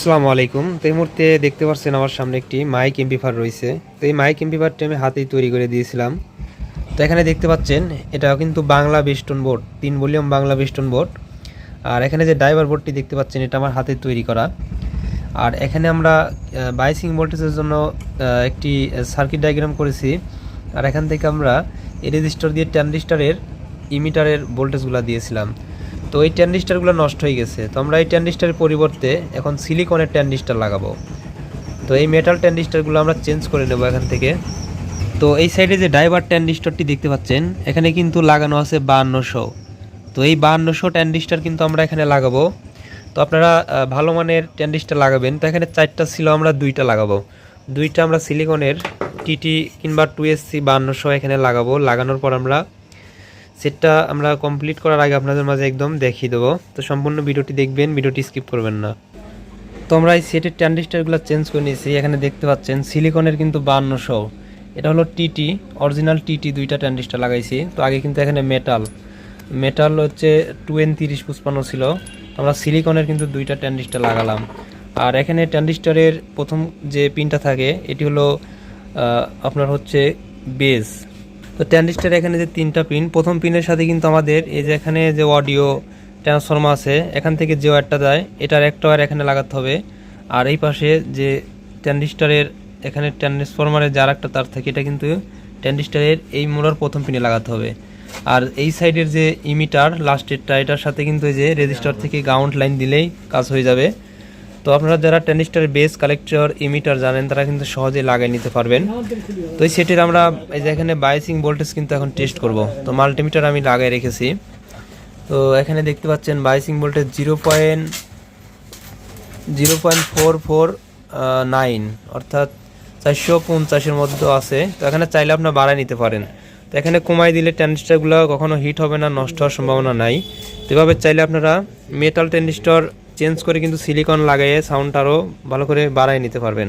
আসসালামু আলাইকুম। তো এই মুহূর্তে দেখতে পাচ্ছেন আমার সামনে একটি মাইক এমপিফার রয়েছে। তো এই মাইক এমপিফারটি আমি হাতেই তৈরি করে দিয়েছিলাম। তো এখানে দেখতে পাচ্ছেন এটা কিন্তু বাংলা বেস্টন বোর্ড, তিন volume Bangla bass tone board. আর এখানে যে ড্রাইভার বোর্ডটি দেখতে পাচ্ছেন, এটা আমার হাতে তৈরি করা। আর এখানে আমরা বাইসিং ভোল্টেজের জন্য একটি সার্কিট ডায়াগ্রাম করেছি। আর এখান থেকে আমরা রেজিস্টার দিয়ে ট্যান্ডিস্টারের ইমিটারের ভোল্টেজগুলো দিয়েছিলাম। তো এই ট্যান্ডিস্টারগুলো নষ্ট হয়ে গেছে। তো আমরা এই ট্যান্ডিস্টারের পরিবর্তে এখন সিলিকনের ট্যান্ডিস্টার লাগাবো। তো এই মেটাল ট্যান্ডিস্টারগুলো আমরা চেঞ্জ করে নেব এখান থেকে। তো এই সাইডে যে ড্রাইভার ট্যান্ডিস্টারটি দেখতে পাচ্ছেন, এখানে কিন্তু লাগানো আছে বাহান্নশো। তো এই বাহান্নশো ট্যান্ডিস্টার কিন্তু আমরা এখানে লাগাবো। তো আপনারা ভালো মানের ট্যান্ডিস্টার লাগাবেন। তো এখানে চারটা ছিল, আমরা দুইটা লাগাবো। দুইটা আমরা সিলিকনের টিটি কিংবা টু এসসি বাহান্নশো এখানে লাগাবো। লাগানোর পর আমরা সেটটা আমরা কমপ্লিট করার আগে আপনাদের মাঝে একদম দেখিয়ে দেবো। তো সম্পূর্ণ ভিডিওটি দেখবেন, ভিডিওটি স্কিপ করবেন না। তো আমরা এই সেটের ট্যান্ডিস্টারগুলো চেঞ্জ করে নিয়েছি, এখানে দেখতে পাচ্ছেন সিলিকনের কিন্তু বাহান্নশো। এটা হলো টিটি অরিজিনাল টিটি দুইটা ট্যান্ডিস্টার লাগাইছি। তো আগে কিন্তু এখানে মেটাল মেটাল হচ্ছে টু এন তিরিশ পুষ্পান্ন ছিল। আমরা সিলিকনের কিন্তু দুইটা ট্যান্ডিস্টার লাগালাম। আর এখানে ট্যান্ডিস্টারের প্রথম যে পিনটা থাকে, এটি হলো আপনার হচ্ছে বেস তো ট্যান্ডিস্টার এখানে যে তিনটা পিন প্রথম পিনের সাথে কিন্তু আমাদের এই যে এখানে যে অডিও ট্রান্সফর্মার আছে, এখান থেকে যে ওয়্যারটা দেয় এটার একটা ওয়্যার এখানে লাগাতে হবে। আর এই পাশে যে ট্যান্ডিস্টারের এখানে ট্রান্সফরমারের যার একটা তার থাকে এটা কিন্তু ট্যান্ডিস্টারের এই মোড়ার প্রথম পিনে লাগাতে হবে। আর এই সাইডের যে ইমিটার লাস্টেরটা এটার সাথে কিন্তু এই যে রেজিস্টার থেকে গ্রাউন্ড লাইন দিলেই কাজ হয়ে যাবে। তো আপনারা যারা ট্যান্ডিস্টারের বেস কালেক্টর ইমিটার জানেন, তারা কিন্তু সহজেই লাগিয়ে নিতে পারবেন। তো এই সেটের আমরা এই যে এখানে বাইসিং ভোল্টেজ কিন্তু এখন টেস্ট করব। তো মাল্টিমিটার আমি লাগাই রেখেছি। তো এখানে দেখতে পাচ্ছেন biasing voltage zero point zero point four four nine অর্থাৎ চারশো পঞ্চাশের মধ্যে আছে। তো এখানে চাইলে আপনার বাড়ায় নিতে পারেন। তো এখানে কমাই দিলে ট্যান্ডিস্টারগুলো কখনো হিট হবে না, নষ্ট হওয়ার সম্ভাবনা নাই। তো এভাবে চাইলে আপনারা মেটাল ট্যান্ডিস্টার চেঞ্জ করে কিন্তু সিলিকন লাগাইয়ে সাউন্ডটারও আরও ভালো করে বাড়ায় নিতে পারবেন।